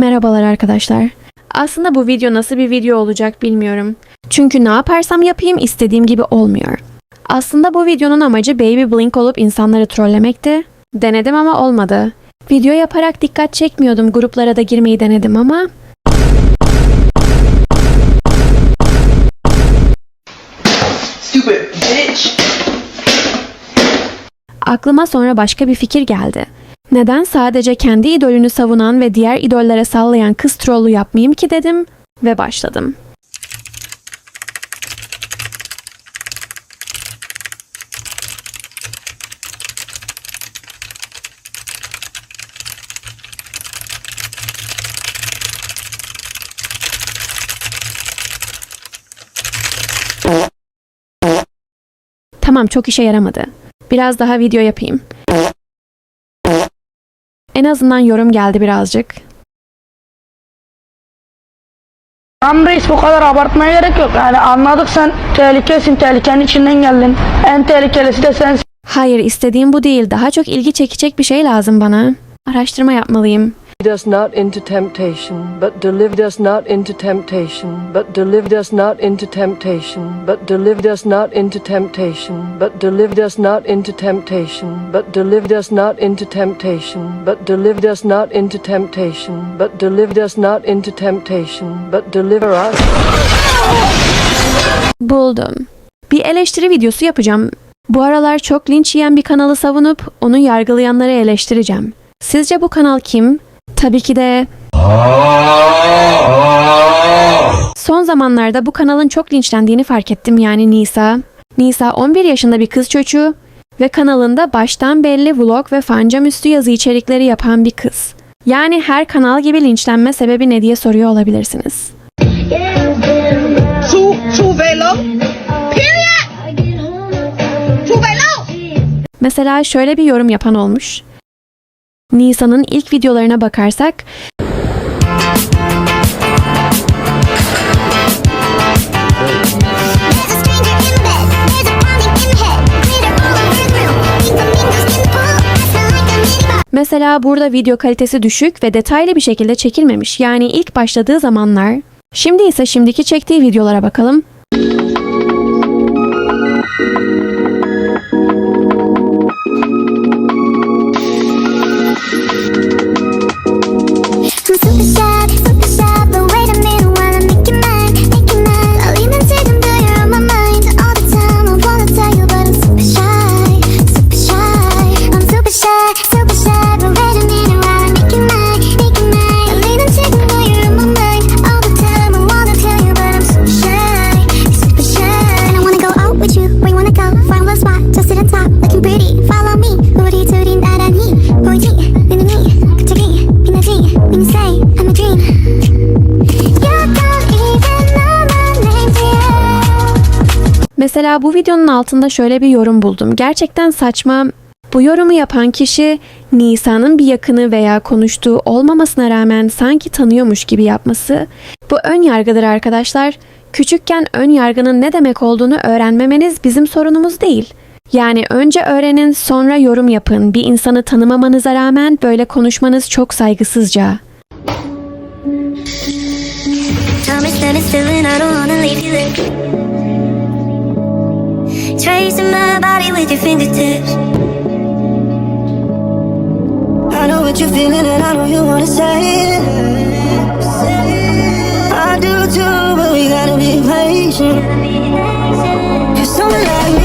Merhabalar arkadaşlar. Aslında bu video nasıl bir video olacak bilmiyorum. Çünkü ne yaparsam yapayım istediğim gibi olmuyor. Aslında bu videonun amacı Baby Blink olup insanları trollemekti. Denedim ama olmadı. Video yaparak dikkat çekmiyordum. Gruplara da girmeyi denedim ama Stupid bitch. aklıma sonra başka bir fikir geldi. Neden sadece kendi idolünü savunan ve diğer idollere sallayan kız trollu yapmayayım ki dedim ve başladım. Tamam çok işe yaramadı. Biraz daha video yapayım. En azından yorum geldi birazcık. Tamam reis bu kadar abartmaya gerek yok. Yani anladık sen tehlikesin, tehlikenin içinden geldin. En tehlikelisi de sensin. Hayır istediğim bu değil. Daha çok ilgi çekecek bir şey lazım bana. Araştırma yapmalıyım. Lead us not into temptation, but deliver us not into temptation, but deliver us not into temptation, but deliver us not into temptation, but deliver us not into temptation, but deliver us not into temptation, but deliver us not into temptation, but deliver us not into temptation, but deliver us. Buldum. Bir eleştiri videosu yapacağım. Bu aralar çok linç yiyen bir kanalı savunup onu yargılayanları eleştireceğim. Sizce bu kanal kim? Tabii ki de... Son zamanlarda bu kanalın çok linçlendiğini fark ettim yani Nisa. Nisa 11 yaşında bir kız çocuğu ve kanalında baştan belli vlog ve fancam yazı içerikleri yapan bir kız. Yani her kanal gibi linçlenme sebebi ne diye soruyor olabilirsiniz. Too, too velo. Period. Too velo. Mesela şöyle bir yorum yapan olmuş. Nisan'ın ilk videolarına bakarsak Mesela burada video kalitesi düşük ve detaylı bir şekilde çekilmemiş. Yani ilk başladığı zamanlar. Şimdi ise şimdiki çektiği videolara bakalım. Mesela bu videonun altında şöyle bir yorum buldum. Gerçekten saçma. Bu yorumu yapan kişi Nisa'nın bir yakını veya konuştuğu olmamasına rağmen sanki tanıyormuş gibi yapması. Bu ön yargıdır arkadaşlar. Küçükken ön yargının ne demek olduğunu öğrenmemeniz bizim sorunumuz değil. Yani önce öğrenin sonra yorum yapın. Bir insanı tanımamanıza rağmen böyle konuşmanız çok saygısızca. Time is standing still and I don't wanna leave you there. Tracing my body with your fingertips. I know what you're feeling and I know you wanna say it. I do too, but we gotta be patient. Cause someone like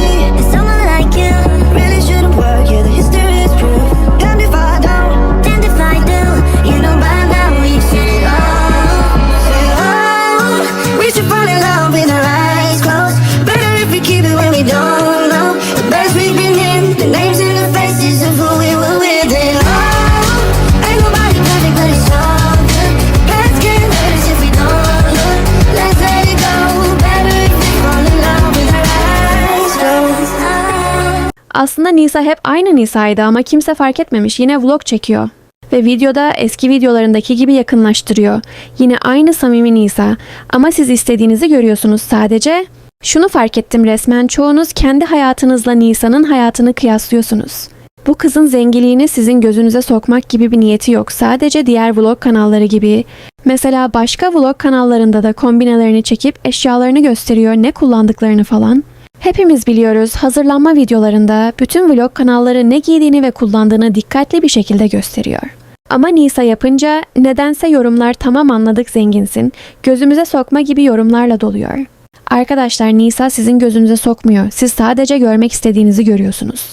Aslında Nisa hep aynı Nisa'ydı ama kimse fark etmemiş. Yine vlog çekiyor. Ve videoda eski videolarındaki gibi yakınlaştırıyor. Yine aynı samimi Nisa. Ama siz istediğinizi görüyorsunuz sadece. Şunu fark ettim resmen çoğunuz kendi hayatınızla Nisa'nın hayatını kıyaslıyorsunuz. Bu kızın zenginliğini sizin gözünüze sokmak gibi bir niyeti yok. Sadece diğer vlog kanalları gibi. Mesela başka vlog kanallarında da kombinelerini çekip eşyalarını gösteriyor, ne kullandıklarını falan. Hepimiz biliyoruz hazırlanma videolarında bütün vlog kanalları ne giydiğini ve kullandığını dikkatli bir şekilde gösteriyor. Ama Nisa yapınca nedense yorumlar tamam anladık zenginsin, gözümüze sokma gibi yorumlarla doluyor. Arkadaşlar Nisa sizin gözünüze sokmuyor. Siz sadece görmek istediğinizi görüyorsunuz.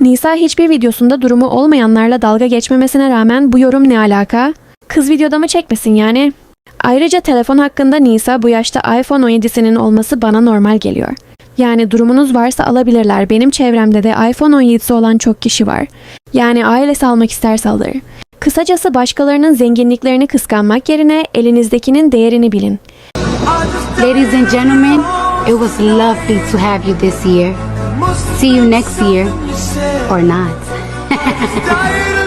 Nisa hiçbir videosunda durumu olmayanlarla dalga geçmemesine rağmen bu yorum ne alaka? Kız videoda mı çekmesin yani? Ayrıca telefon hakkında Nisa bu yaşta iPhone 17'sinin olması bana normal geliyor. Yani durumunuz varsa alabilirler. Benim çevremde de iPhone 17'si olan çok kişi var. Yani ailesi almak isterse alır. Kısacası başkalarının zenginliklerini kıskanmak yerine elinizdekinin değerini bilin. Ladies and gentlemen, it was lovely to have you this year. See you next year or not.